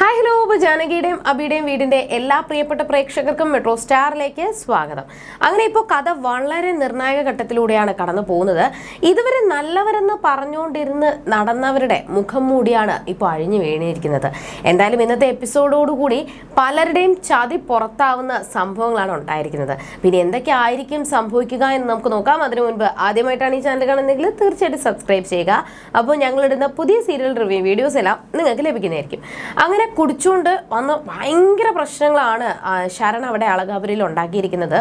Hi hello അപ്പോൾ ജാനകിയുടെയും അബിയുടെയും വീടിന്റെ എല്ലാ പ്രിയപ്പെട്ട പ്രേക്ഷകർക്കും മെട്രോ സ്റ്റാറിലേക്ക് സ്വാഗതം. അങ്ങനെ ഇപ്പോൾ കഥ വളരെ നിർണായക ഘട്ടത്തിലൂടെയാണ് കടന്നു പോകുന്നത്. ഇതുവരെ നല്ലവരെന്ന് പറഞ്ഞുകൊണ്ടിരുന്ന് നടന്നവരുടെ മുഖം മൂടിയാണ് ഇപ്പോൾ അഴിഞ്ഞു വീണിരിക്കുന്നത്. എന്തായാലും ഇന്നത്തെ എപ്പിസോഡോടുകൂടി പലരുടെയും ചതി പുറത്താവുന്ന സംഭവങ്ങളാണ് ഉണ്ടായിരിക്കുന്നത്. പിന്നെ എന്തൊക്കെ ആയിരിക്കും സംഭവിക്കുക എന്ന് നമുക്ക് നോക്കാം. അതിനു മുൻപ് ആദ്യമായിട്ടാണ് ഈ ചാനൽ കാണുന്നതെങ്കിൽ തീർച്ചയായിട്ടും സബ്സ്ക്രൈബ് ചെയ്യുക. അപ്പോൾ ഞങ്ങളിടുന്ന പുതിയ സീരിയൽ റിവ്യൂ വീഡിയോസ് എല്ലാം നിങ്ങൾക്ക് ലഭിക്കുന്നതായിരിക്കും. അങ്ങനെ കുടിച്ചുകൊണ്ട് വന്ന് ഭയങ്കര പ്രശ്നങ്ങളാണ് ശരൺ അവിടെ അളകാപുരിൽ ഉണ്ടാക്കിയിരിക്കുന്നത്.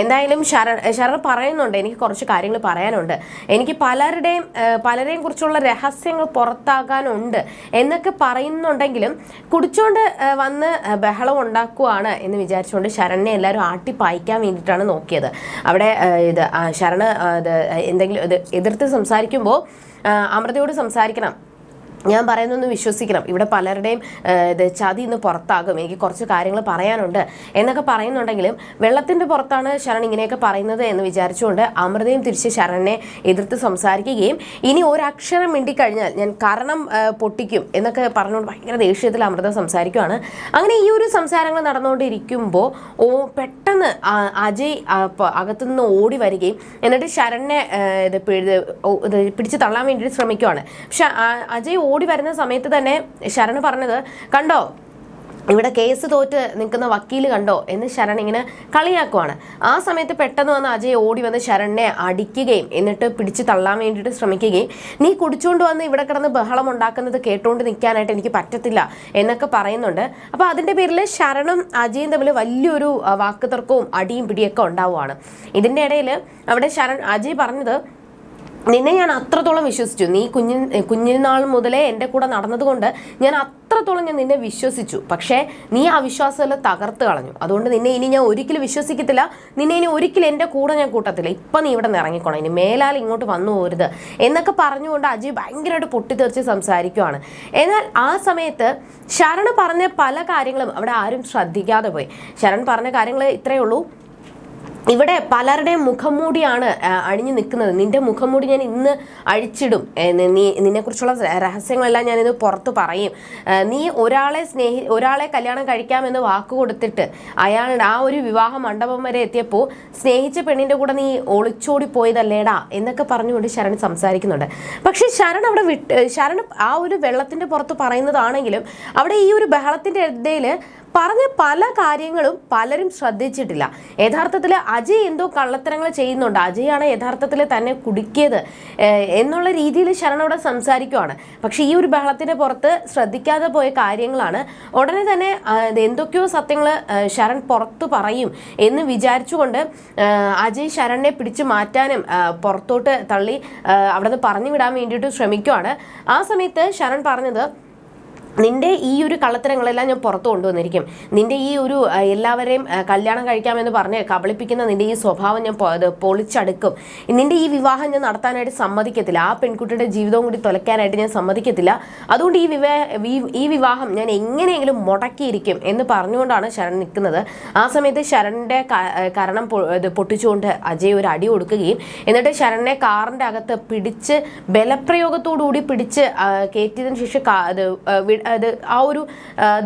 എന്തായാലും ശരൺ ശരൺ പറയുന്നുണ്ട് എനിക്ക് കുറച്ച് കാര്യങ്ങൾ പറയാനുണ്ട്. എനിക്ക് പലരുടെയും പലരെയും കുറിച്ചുള്ള രഹസ്യങ്ങൾ പുറത്താകാനുണ്ട് എന്നൊക്കെ പറയുന്നുണ്ടെങ്കിലും കുടിച്ചുകൊണ്ട് വന്ന് ബഹളം ഉണ്ടാക്കുവാണ് എന്ന് വിചാരിച്ചുകൊണ്ട് ശരണിനെ എല്ലാവരും ആട്ടിപ്പായിക്കാൻ വേണ്ടിയിട്ടാണ് നോക്കിയത്. അവിടെ ഇത് ശരണ് ഇത് എന്തെങ്കിലും ഇത് എതിർത്ത് സംസാരിക്കുമ്പോൾ അമൃതയോട് സംസാരിക്കണം. ഞാൻ പറയുന്നൊന്ന് വിശ്വസിക്കണം. ഇവിടെ പലരുടെയും ഇത് ചതി ഇന്ന് പുറത്താകും. എനിക്ക് കുറച്ച് കാര്യങ്ങൾ പറയാനുണ്ട്. എന്നൊക്കെ പറയുന്നുണ്ടെങ്കിലും വെള്ളത്തിന്റെ പുറത്താണ് ശരൺ ഇങ്ങനെയൊക്കെ പറയുന്നത് എന്ന് വിചാരിച്ചുകൊണ്ട് അമൃതയും തിരിച്ച് ശരണിനെ എതിർത്ത് സംസാരിക്കുകയും ഇനി ഒരക്ഷരം മിണ്ടിക്കഴിഞ്ഞാൽ ഞാൻ കാരണം പൊട്ടിക്കും എന്നൊക്കെ പറഞ്ഞുകൊണ്ട് ഭയങ്കര ദേഷ്യത്തിൽ അമൃത സംസാരിക്കുകയാണ് അങ്ങനെ ഈ ഒരു സംസാരങ്ങൾ നടന്നുകൊണ്ടിരിക്കുമ്പോൾ ഓ പെട്ടെന്ന് അജയ് അകത്തുനിന്ന് ഓടി വരികയും എന്നിട്ട് ശരണിനെ ഇത് പിടിച്ച് തള്ളാൻ വേണ്ടിയിട്ട് ശ്രമിക്കുവാണ്. പക്ഷെ അജയ് ഓടി വരുന്ന സമയത്ത് തന്നെ ശരൺ പറഞ്ഞത് കണ്ടോ ഇവിടെ കേസ് തോറ്റ് നിൽക്കുന്ന വക്കീൽ കണ്ടോ? എന്ന് ശരൺ ഇങ്ങനെ കളിയാക്കുവാണ്. ആ സമയത്ത് പെട്ടെന്ന് വന്ന് അജയ് ഓടി വന്ന് ശരണിനെ അടിക്കുകയും എന്നിട്ട് പിടിച്ച് തള്ളാൻ വേണ്ടിയിട്ട് ശ്രമിക്കുകയും നീ കുടിച്ചുകൊണ്ട് വന്ന് ഇവിടെ കിടന്ന് ബഹളം ഉണ്ടാക്കുന്നത് കേട്ടുകൊണ്ട് നിൽക്കാനായിട്ട് എനിക്ക് പറ്റത്തില്ല എന്നൊക്കെ പറയുന്നുണ്ട്. അപ്പോൾ അതിന്റെ പേരിൽ ശരണും അജയും തമ്മിൽ വലിയൊരു വാക്കുതർക്കവും അടിയും പിടിയൊക്കെ ഉണ്ടാവുകയാണ് ഇതിന്റെ ഇടയിൽ അവിടെ ശരൺ അജയ് പറഞ്ഞത് നിന്നെ ഞാൻ അത്രത്തോളം വിശ്വസിച്ചു. നീ കുഞ്ഞു കുഞ്ഞിനാൾ മുതലേ എന്റെ കൂടെ നടന്നതുകൊണ്ട് ഞാൻ അത്രത്തോളം ഞാൻ നിന്നെ വിശ്വസിച്ചു. പക്ഷേ നീ ആ വിശ്വാസമെല്ലാം തകർത്ത് കളഞ്ഞു. അതുകൊണ്ട് നിന്നെ ഇനി ഞാൻ ഒരിക്കലും വിശ്വസിക്കത്തില്ല. നിന്നെ ഇനി ഒരിക്കലും എന്റെ കൂടെ ഞാൻ കൂട്ടത്തില്ല. ഇപ്പം നീ ഇവിടെ നിന്ന് ഇറങ്ങിക്കോണം. ഇനി മേലാൽ ഇങ്ങോട്ട് വന്നു പോരുത് എന്നൊക്കെ പറഞ്ഞുകൊണ്ട് അജയ് ഭയങ്കരമായിട്ട് പൊട്ടിത്തെറിച്ച് സംസാരിക്കുവാണ്. എന്നാൽ ആ സമയത്ത് ശരൺ പറഞ്ഞ പല കാര്യങ്ങളും അവിടെ ആരും ശ്രദ്ധിക്കാതെ പോയി. ശരൺ പറഞ്ഞ കാര്യങ്ങൾ ഇത്രയേ ഉള്ളൂ. ഇവിടെ പലരുടെയും മുഖംമൂടിയാണ് അണിഞ്ഞു നിൽക്കുന്നത്. നിന്റെ മുഖംമൂടി ഞാൻ ഇന്ന് അഴിച്ചിടും. നി- നിന്നെക്കുറിച്ചുള്ള രഹസ്യങ്ങളെല്ലാം ഞാനിത് പുറത്ത് പറയും. നീ ഒരാളെ സ്നേഹി ഒരാളെ കല്യാണം കഴിക്കാമെന്ന് വാക്ക് കൊടുത്തിട്ട് അയാളുടെ ആ ഒരു വിവാഹ മണ്ഡപം വരെ എത്തിയപ്പോൾ സ്നേഹിച്ച പെണ്ണിന്റെ കൂടെ നീ ഒളിച്ചോടി പോയതല്ലേടാ എന്നൊക്കെ പറഞ്ഞുകൊണ്ട് ശരൺ സംസാരിക്കുന്നുണ്ട്. പക്ഷേ ശരൺ അവിടെ വിട്ട് ശരൺ ആ ഒരു വെള്ളത്തിന്റെ പുറത്ത് പറയുന്നതാണെങ്കിലും അവിടെ ഈ ഒരു ബഹളത്തിന്റെ ഇടയിൽ പറഞ്ഞ പല കാര്യങ്ങളും പലരും ശ്രദ്ധിച്ചിട്ടില്ല. യഥാർത്ഥത്തിൽ അജയ് എന്തോ കള്ളത്തരങ്ങൾ ചെയ്യുന്നുണ്ട്. അജയാണ് യഥാർത്ഥത്തിൽ തന്നെ കുടുക്കിയത് എന്നുള്ള രീതിയിൽ ശരണ അവിടെ സംസാരിക്കുവാണ്. പക്ഷെ ഈ ഒരു ബഹളത്തിന്റെ പുറത്ത് ശ്രദ്ധിക്കാതെ പോയ കാര്യങ്ങളാണ്. ഉടനെ തന്നെ എന്തൊക്കെയോ സത്യങ്ങൾ ശരൺ പുറത്ത് പറയും എന്ന് വിചാരിച്ചുകൊണ്ട് അജയ് ശരണിനെ പിടിച്ചു മാറ്റാനും പുറത്തോട്ട് തള്ളി അവിടെ നിന്ന് പറഞ്ഞു വിടാൻ വേണ്ടിയിട്ട് ശ്രമിക്കുവാണ്. ആ സമയത്ത് ശരൺ പറഞ്ഞത് നിന്റെ ഈ ഒരു കള്ളത്തരങ്ങളെല്ലാം ഞാൻ പുറത്തു കൊണ്ടുവന്നിരിക്കും. നിന്റെ ഈ ഒരു എല്ലാവരെയും കല്യാണം കഴിക്കാമെന്ന് പറഞ്ഞ് കബളിപ്പിക്കുന്ന നിന്റെ ഈ സ്വഭാവം ഞാൻ പൊളിച്ചടുക്കും. നിന്റെ ഈ വിവാഹം ഞാൻ നടത്താനായിട്ട് സമ്മതിക്കത്തില്ല. ആ പെൺകുട്ടിയുടെ ജീവിതവും കൂടി തുലയ്ക്കാനായിട്ട് ഞാൻ സമ്മതിക്കത്തില്ല. അതുകൊണ്ട് ഈ വിവാ ഈ വിവാഹം ഞാൻ എങ്ങനെയെങ്കിലും മുടക്കിയിരിക്കും എന്ന് പറഞ്ഞുകൊണ്ടാണ് ശരൺ നിൽക്കുന്നത്. ആ സമയത്ത് ശരണിന്റെ ക- കരണം പൊട്ടിച്ചുകൊണ്ട് അജയ് ഒരു അടി കൊടുക്കുകയും എന്നിട്ട് ശരണിനെ കാറിന്റെ അകത്ത് പിടിച്ച് ബലപ്രയോഗത്തോടുകൂടി പിടിച്ച് കയറ്റിയതിനു ശേഷം അത് ആ, ഒരു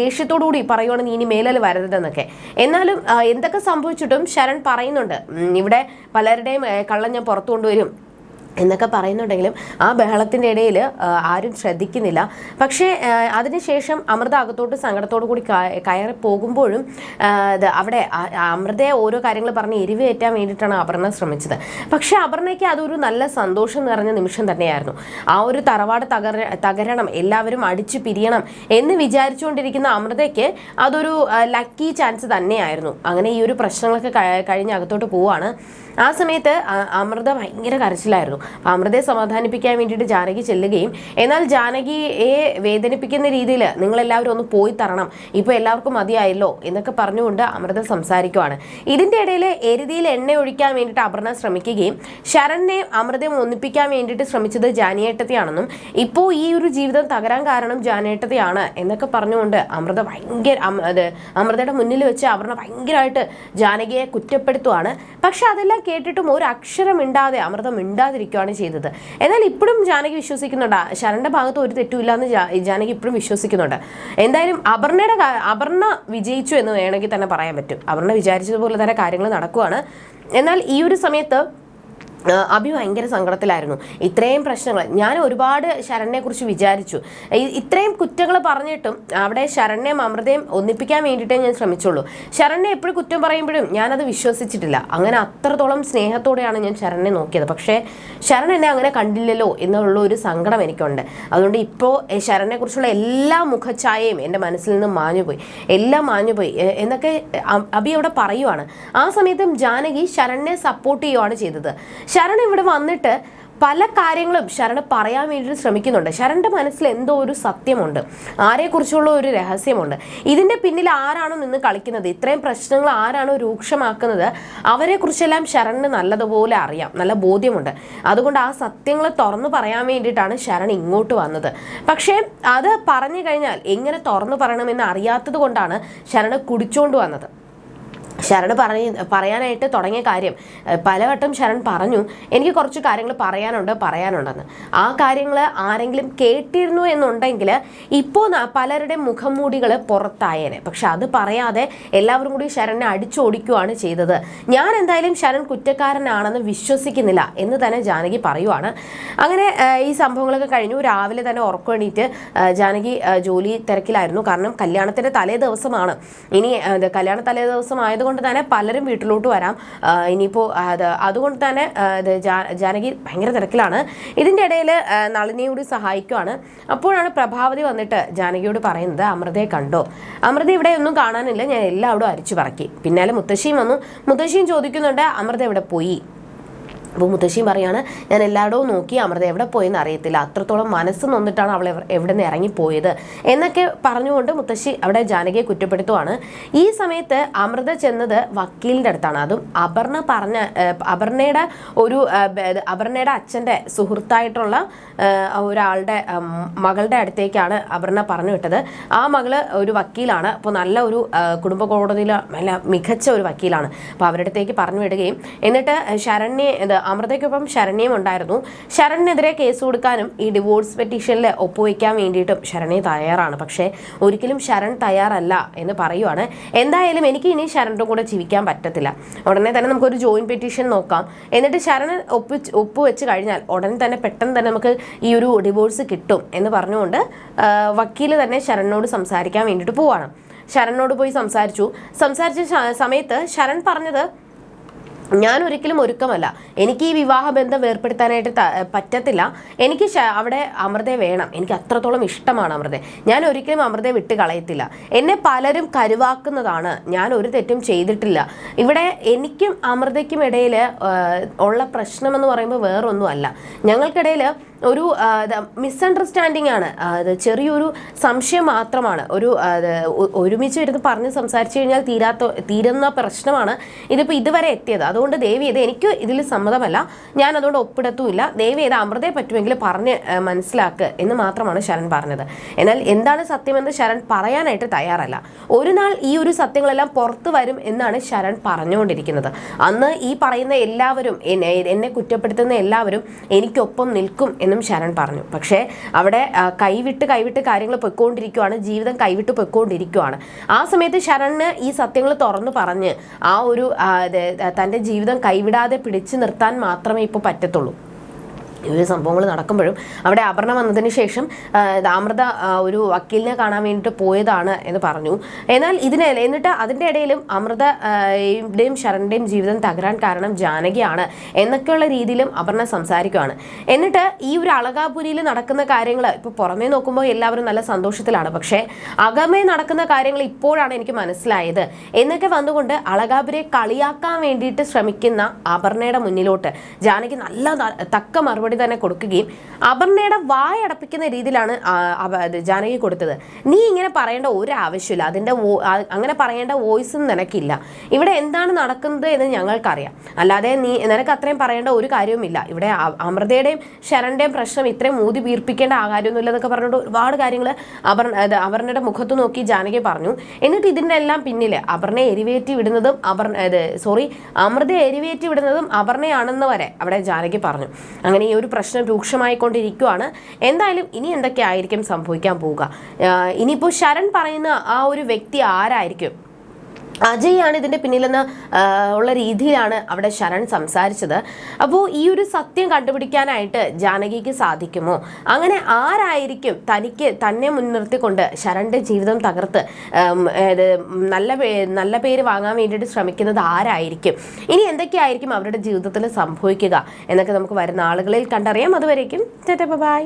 ദേഷ്യത്തോടുകൂടി പറയുവാണ് നീ ഇനി മേലൽ വരരുതെന്നൊക്കെ. എന്നാലും എന്തൊക്കെ സംഭവിച്ചിട്ടും ശരൺ പറയുന്നുണ്ട്. ഇവിടെ പലരുടെയും കള്ളം ഞാൻ പുറത്തു കൊണ്ടുവരും. എന്നൊക്കെ പറയുന്നുണ്ടെങ്കിലും ആ ബഹളത്തിന്റെ ഇടയിൽ ആരും ശ്രദ്ധിക്കുന്നില്ല. പക്ഷേ അതിനുശേഷം അമൃത അകത്തോട്ട് സങ്കടത്തോടു കൂടി കയറി പോകുമ്പോഴും അവിടെ അമൃതയെ ഓരോ കാര്യങ്ങൾ പറഞ്ഞ് എരിവേറ്റാൻ വേണ്ടിയിട്ടാണ് അപർണ ശ്രമിച്ചത്. പക്ഷേ അപർണയ്ക്ക് അതൊരു നല്ല സന്തോഷം നിറഞ്ഞ നിമിഷം തന്നെയായിരുന്നു. ആ ഒരു തറവാട് തകര തകരണം എല്ലാവരും അടിച്ചു പിരിയണം എന്ന് വിചാരിച്ചുകൊണ്ടിരിക്കുന്ന അമൃതയ്ക്ക് അതൊരു ലക്കി ചാൻസ് തന്നെയായിരുന്നു. അങ്ങനെ ഈ ഒരു പ്രശ്നങ്ങളൊക്കെ കഴിഞ്ഞ് അകത്തോട്ട് പോവാണ്. ആ സമയത്ത് അമൃത ഭയങ്കര കരച്ചിലായിരുന്നു. അമൃതയെ സമാധാനിപ്പിക്കാൻ വേണ്ടിയിട്ട് ജാനകി ചെല്ലുകയും എന്നാൽ ജാനകിയെ വേദനിപ്പിക്കുന്ന രീതിയിൽ നിങ്ങളെല്ലാവരും ഒന്ന് പോയി തരണം ഇപ്പോൾ എല്ലാവർക്കും മതിയായല്ലോ എന്നൊക്കെ പറഞ്ഞുകൊണ്ട് അമൃത സംസാരിക്കുവാണ്. ഇതിന്റെ ഇടയിൽ എരുതിയിൽ എണ്ണ ഒഴിക്കാൻ വേണ്ടിയിട്ട് അപർണ ശ്രമിക്കുകയും ശരണിനെ അമൃതയും ഒന്നിപ്പിക്കാൻ വേണ്ടിയിട്ട് ശ്രമിച്ചത് ജാനിയേട്ടത്തെയാണെന്നും ഇപ്പോൾ ഈ ഒരു ജീവിതം തകരാൻ കാരണം ജാനേട്ടതയാണ് എന്നൊക്കെ പറഞ്ഞുകൊണ്ട് അമൃത ഭയങ്കര അമൃതയുടെ മുന്നിൽ വെച്ച് അപർണ ഭയങ്കരമായിട്ട് ജാനകിയെ കുറ്റപ്പെടുത്തുവാണ്. പക്ഷെ അതെല്ലാം കേട്ടിട്ടും ഒരു അക്ഷരം മിണ്ടാതെ അമൃതം മിണ്ടാതിരിക്കുകയാണ് ചെയ്തത്. എന്നാൽ ഇപ്പോഴും ജാനകി വിശ്വസിക്കുന്നുണ്ട്. ശരണിന്റെ ഭാഗത്ത് ഒരു തെറ്റുമില്ല എന്ന് ജാനകി ഇപ്പോഴും വിശ്വസിക്കുന്നുണ്ട്. എന്തായാലും അപർണയുടെ അപർണ വിജയിച്ചു എന്ന് വേണമെങ്കിൽ തന്നെ പറയാൻ പറ്റും. അപർണ വിചാരിച്ചതുപോലെ തന്നെ കാര്യങ്ങൾ നടക്കുവാണ്. എന്നാൽ ഈ ഒരു സമയത്ത് അഭി ഭയങ്കര സങ്കടത്തിലായിരുന്നു. ഇത്രയും പ്രശ്നങ്ങൾ. ഞാൻ ഒരുപാട് ശരണ്യെ കുറിച്ച് വിചാരിച്ചു. ഇത്രയും കുറ്റങ്ങൾ പറഞ്ഞിട്ടും അവിടെ ശരണ്യം അമൃതയും ഒന്നിപ്പിക്കാൻ വേണ്ടിയിട്ടേ ഞാൻ ശ്രമിച്ചുള്ളൂ. ശരണ്യ എപ്പോഴും കുറ്റം പറയുമ്പോഴും ഞാനത് വിശ്വസിച്ചിട്ടില്ല. അങ്ങനെ അത്രത്തോളം സ്നേഹത്തോടെയാണ് ഞാൻ ശരണ്യെ നോക്കിയത്. പക്ഷേ ശരൺ എന്നെ അങ്ങനെ കണ്ടില്ലല്ലോ എന്നുള്ള ഒരു സങ്കടം എനിക്കുണ്ട്. അതുകൊണ്ട് ഇപ്പോൾ ശരണ്യെ കുറിച്ചുള്ള എല്ലാ മുഖഛായയും എന്റെ മനസ്സിൽ നിന്ന് മാഞ്ഞുപോയി. എല്ലാം മാഞ്ഞുപോയി. എന്നൊക്കെ അഭി അവിടെ പറയുവാണ്. ആ സമയത്തും ജാനകി ശരണ്യെ സപ്പോർട്ട് ചെയ്യുവാണ് ചെയ്തത്. ശരൺ ഇവിടെ വന്നിട്ട് പല കാര്യങ്ങളും ശരണ് പറയാൻ വേണ്ടിയിട്ട് ശ്രമിക്കുന്നുണ്ട്. ശരണിന്റെ മനസ്സിൽ എന്തോ ഒരു സത്യമുണ്ട്. ആരെക്കുറിച്ചുള്ള ഒരു രഹസ്യമുണ്ട്. ഇതിന്റെ പിന്നിൽ ആരാണോ നിന്ന് കളിക്കുന്നത്? ഇത്രയും പ്രശ്നങ്ങൾ ആരാണോ രൂക്ഷമാക്കുന്നത്? അവരെക്കുറിച്ചെല്ലാം ശരണിന് നല്ലതുപോലെ അറിയാം. നല്ല ബോധ്യമുണ്ട്. അതുകൊണ്ട് ആ സത്യങ്ങൾ തുറന്നു പറയാൻ വേണ്ടിയിട്ടാണ് ശരൺ ഇങ്ങോട്ട് വന്നത്. പക്ഷേ അത് പറഞ്ഞു കഴിഞ്ഞാൽ എങ്ങനെ തുറന്നു പറയണമെന്ന് അറിയാത്തത് കൊണ്ടാണ് ശരണ് കുടിച്ചോണ്ട് വന്നത്. ശരൺ പറഞ്ഞ പറയാനായിട്ട് തുടങ്ങിയ കാര്യം പലവട്ടം ശരൺ പറഞ്ഞു എനിക്ക് കുറച്ച് കാര്യങ്ങൾ പറയാനുണ്ട് പറയാനുണ്ടെന്ന്. ആ കാര്യങ്ങൾ ആരെങ്കിലും കേട്ടിരുന്നു എന്നുണ്ടെങ്കിൽ ഇപ്പോൾ പലരുടെ മുഖംമൂടികൾ പുറത്തായേനെ. പക്ഷെ അത് പറയാതെ എല്ലാവരും കൂടി ശരണിനെ അടിച്ചോടിക്കുകയാണ് ചെയ്തത്. ഞാൻ എന്തായാലും ശരൺ കുറ്റക്കാരനാണെന്ന് വിശ്വസിക്കുന്നില്ല എന്ന് തന്നെ ജാനകി പറയുവാണ്. അങ്ങനെ ഈ സംഭവങ്ങളൊക്കെ കഴിഞ്ഞു. രാവിലെ തന്നെ ഉറക്കമെണീറ്റ് ജാനകി ജോലി തിരക്കിലായിരുന്നു. കാരണം കല്യാണത്തിന്റെ തലേ ദിവസമാണ്. ഇനി കല്യാണ തലേ ദിവസം ആയതുകൊണ്ട് തന്നെ പലരും വീട്ടിലോട്ട് വരാം. ഇനിയിപ്പോൾ അത് അതുകൊണ്ട് തന്നെ ജാനകി ഭയങ്കര തിരക്കിലാണ്. ഇതിന്റെ ഇടയിൽ നളിനിയോട് സഹായിക്കുവാണ്. അപ്പോഴാണ് പ്രഭാവതി വന്നിട്ട് ജാനകിയോട് പറയുന്നത് അമൃതയെ കണ്ടോ? അമൃത ഇവിടെ ഒന്നും കാണാനില്ല. ഞാൻ എല്ലാവരും അരിച്ചു പറക്കി. പിന്നാലെ മുത്തശ്ശിയും വന്നു. മുത്തശ്ശിയും ചോദിക്കുന്നുണ്ട് അമൃത എവിടെ പോയി? അപ്പോൾ മുത്തശ്ശിയും പറയാണ് ഞാൻ എല്ലായിടവും നോക്കി അമൃത എവിടെ പോയെന്ന് അറിയത്തില്ല. അത്രത്തോളം മനസ്സ് നൊന്നിട്ടാണ് അവൾ എവ- എവിടെ നിന്ന് ഇറങ്ങിപ്പോയത് എന്നൊക്കെ പറഞ്ഞുകൊണ്ട് മുത്തശ്ശി അവിടെ ജാനകിയെ കുറ്റപ്പെടുത്തുവാണ്. ഈ സമയത്ത് അമൃത ചെന്നത് വക്കീലിന്റെ അടുത്താണ്. അതും അപർണ പറഞ്ഞ അപർണയുടെ ഒരു അപർണയുടെ അച്ഛന്റെ സുഹൃത്തായിട്ടുള്ള ഒരാളുടെ മകളുടെ അടുത്തേക്കാണ് അപർണ പറഞ്ഞു വിട്ടത്. ആ മകൾ ഒരു വക്കീലാണ്. അപ്പോൾ നല്ല ഒരു കുടുംബ കോടതിയിൽ നല്ല മികച്ച ഒരു വക്കീലാണ്. അപ്പോൾ അവരുടെ അടുത്തേക്ക് പറഞ്ഞു വിടുകയും. എന്നിട്ട് ശരണ്യെ അമൃതയ്ക്കൊപ്പം ശരണ്യം ഉണ്ടായിരുന്നു. ശരണിനെതിരെ കേസ് കൊടുക്കാനും ഈ ഡിവോഴ്സ് പെറ്റീഷനിൽ ഒപ്പുവെക്കാൻ വേണ്ടിയിട്ടും ശരണ്യ തയ്യാറാണ്. പക്ഷേ ഒരിക്കലും ശരൺ തയ്യാറല്ല എന്ന് പറയുവാണ്. എന്തായാലും എനിക്ക് ഇനി ശരണിന്റെ കൂടെ ജീവിക്കാൻ പറ്റത്തില്ല. ഉടനെ തന്നെ നമുക്കൊരു ജോയിന്റ് പെറ്റീഷൻ നോക്കാം. എന്നിട്ട് ശരൺ ഒപ്പ് ഒപ്പുവെച്ച് കഴിഞ്ഞാൽ ഉടനെ തന്നെ പെട്ടെന്ന് തന്നെ നമുക്ക് ഈ ഒരു ഡിവോഴ്സ് കിട്ടും എന്ന് പറഞ്ഞുകൊണ്ട് വക്കീൽ തന്നെ ശരണിനോട് സംസാരിക്കാൻ വേണ്ടിയിട്ട് പോവാണ്. ശരണിനോട് പോയി സംസാരിച്ചു. സംസാരിച്ച സമയത്ത് ശരൺ പറഞ്ഞത് ഞാൻ ഒരിക്കലും ഒരുക്കമല്ല. എനിക്ക് ഈ വിവാഹബന്ധം വേർപ്പെടുത്താനായിട്ട് പറ്റത്തില്ല. എനിക്ക് അവിടെ അമൃതയെ വേണം. എനിക്ക് അത്രത്തോളം ഇഷ്ടമാണ് അമൃതയെ. ഞാൻ ഒരിക്കലും അമൃതയെ വിട്ട് കളയത്തില്ല. എന്നെ പലരും കരുവാക്കുന്നതാണ്. ഞാൻ ഒരു തെറ്റും ചെയ്തിട്ടില്ല. ഇവിടെ എനിക്കും അമൃതയ്ക്കും ഇടയിൽ ഉള്ള പ്രശ്നമെന്ന് പറയുമ്പോൾ വേറൊന്നുമല്ല. ഞങ്ങൾക്കിടയിൽ ഒരു മിസ്അണ്ടർസ്റ്റാൻഡിംഗ് ആണ്. ചെറിയൊരു സംശയം മാത്രമാണ്. ഒരു ഒരുമിച്ച് ഇരുന്ന് പറഞ്ഞ് സംസാരിച്ചു കഴിഞ്ഞാൽ തീരാത്ത തീരുന്ന പ്രശ്നമാണ് ഇതിപ്പോൾ ഇതുവരെ എത്തിയത്. അതുകൊണ്ട് ദേവി ഇത് എനിക്ക് ഇതിൽ സമ്മതമല്ല. ഞാൻ അതുകൊണ്ട് ഒപ്പിടത്തുമില്ല. ദേവി ഇത് അമൃതയെ പറ്റുമെങ്കിൽ പറഞ്ഞ് മനസ്സിലാക്കുക മനസ്സിലാക്ക് എന്ന് മാത്രമാണ് ശരൺ പറഞ്ഞത്. എന്നാൽ എന്താണ് സത്യമെന്ന് ശരൺ പറയാനായിട്ട് തയ്യാറല്ല. ഒരു നാൾ ഈ ഒരു സത്യങ്ങളെല്ലാം പുറത്തു വരും എന്നാണ് ശരൺ പറഞ്ഞുകൊണ്ടിരിക്കുന്നത്. അന്ന് ഈ പറയുന്ന എല്ലാവരും എന്നെ കുറ്റപ്പെടുത്തുന്ന എല്ലാവരും എനിക്കൊപ്പം നിൽക്കും എന്നും ശരൺ പറഞ്ഞു. പക്ഷേ അവിടെ കൈവിട്ട് കൈവിട്ട് കാര്യങ്ങൾ പൊയ്ക്കൊണ്ടിരിക്കുവാണ് ജീവിതം കൈവിട്ട് പൊയ്ക്കൊണ്ടിരിക്കുവാണ്. ആ സമയത്ത് ശരണിന് ഈ സത്യങ്ങൾ തുറന്നു പറഞ്ഞ് ആ ഒരു തന്റെ ജീവിതം കൈവിടാതെ പിടിച്ചു നിർത്താൻ മാത്രമേ ഇപ്പോൾ പറ്റത്തുള്ളൂ. ഒരു സംഭവങ്ങൾ നടക്കുമ്പോഴും അവിടെ അപർണ വന്നതിന് ശേഷം അമൃത ഒരു വക്കീലിനെ കാണാൻ വേണ്ടിയിട്ട് പോയതാണ് എന്ന് പറഞ്ഞു. എന്നാൽ ഇതിനെ എന്നിട്ട് അതിന്റെ ഇടയിലും അമൃതയുടെയും ശരണിന്റെയും ജീവിതം തകരാൻ കാരണം ജാനകിയാണ് എന്നൊക്കെയുള്ള രീതിയിലും അപർണ സംസാരിക്കുകയാണ് എന്നിട്ട് ഈ ഒരു അളകാപുരിയിൽ നടക്കുന്ന കാര്യങ്ങൾ ഇപ്പോൾ പുറമേ നോക്കുമ്പോൾ എല്ലാവരും നല്ല സന്തോഷത്തിലാണ്. പക്ഷേ അകമേ നടക്കുന്ന കാര്യങ്ങൾ ഇപ്പോഴാണ് എനിക്ക് മനസ്സിലായത്. എന്നൊക്കെ വന്നുകൊണ്ട് അളകാപുരെ കളിയാക്കാൻ വേണ്ടിയിട്ട് ശ്രമിക്കുന്ന അപർണയുടെ മുന്നിലോട്ട് ജാനകി നല്ല തക്ക മറുപടി മറുപടി തന്നെ കൊടുക്കുകയും അപർണയുടെ വായടപ്പിക്കുന്ന രീതിയിലാണ് ജാനകി കൊടുത്തത്. നീ ഇങ്ങനെ പറയേണ്ട ഒരു ആവശ്യമില്ല. അതിന്റെ അങ്ങനെ പറയേണ്ട വോയിസും നിനക്കില്ല. ഇവിടെ എന്താണ് നടക്കുന്നത് എന്ന് ഞങ്ങൾക്കറിയാം. അല്ലാതെ നീ നിനക്ക് അത്രയും പറയേണ്ട ഒരു കാര്യവുമില്ല. ഇവിടെ അമൃതയുടെയും ശരണിന്റെയും പ്രശ്നം ഇത്രയും മൂതി വീർപ്പിക്കേണ്ട ആ കാര്യമൊന്നുമില്ല എന്നൊക്കെ പറഞ്ഞിട്ട് ഒരുപാട് കാര്യങ്ങൾ അപർണ അപർണയുടെ മുഖത്ത് നോക്കി ജാനകി പറഞ്ഞു. എന്നിട്ട് ഇതിന്റെ എല്ലാം പിന്നിൽ അപർണയെ എരിവേറ്റി വിടുന്നതും അപർണ സോറി അമൃതയെ എരിവേറ്റി വിടുന്നതും അപർണയാണെന്ന് വരെ അവിടെ ജാനകി പറഞ്ഞു. അങ്ങനെ ഈ പ്രശ്നം രൂക്ഷമായിക്കൊണ്ടിരിക്കുകയാണ് എന്തായാലും ഇനി എന്തൊക്കെ ആയിരിക്കും സംഭവിക്കാൻ പോവുക? ഇനിയിപ്പോൾ ശരൺ പറയുന്ന ആ ഒരു വ്യക്തി ആരായിരിക്കും? അജയ് ആണ് ഇതിന്റെ പിന്നിലെന്ന് ഉള്ള രീതിയിലാണ് അവിടെ ശരൺ സംസാരിച്ചത്. അപ്പോൾ ഈ ഒരു സത്യം കണ്ടുപിടിക്കാനായിട്ട് ജാനകിക്ക് സാധിക്കുമോ? അങ്ങനെ ആരായിരിക്കും തനിക്ക് തന്നെ മുൻനിർത്തിക്കൊണ്ട് ശരണിന്റെ ജീവിതം തകർത്ത് നല്ല നല്ല പേര് വാങ്ങാൻ വേണ്ടിയിട്ട് ശ്രമിക്കുന്നത് ആരായിരിക്കും? ഇനി എന്തൊക്കെയായിരിക്കും അവരുടെ ജീവിതത്തിൽ സംഭവിക്കുക എന്നൊക്കെ നമുക്ക് വരുന്ന ആളുകളിൽ കണ്ടറിയാം. അതുവരേക്കും ബൈ.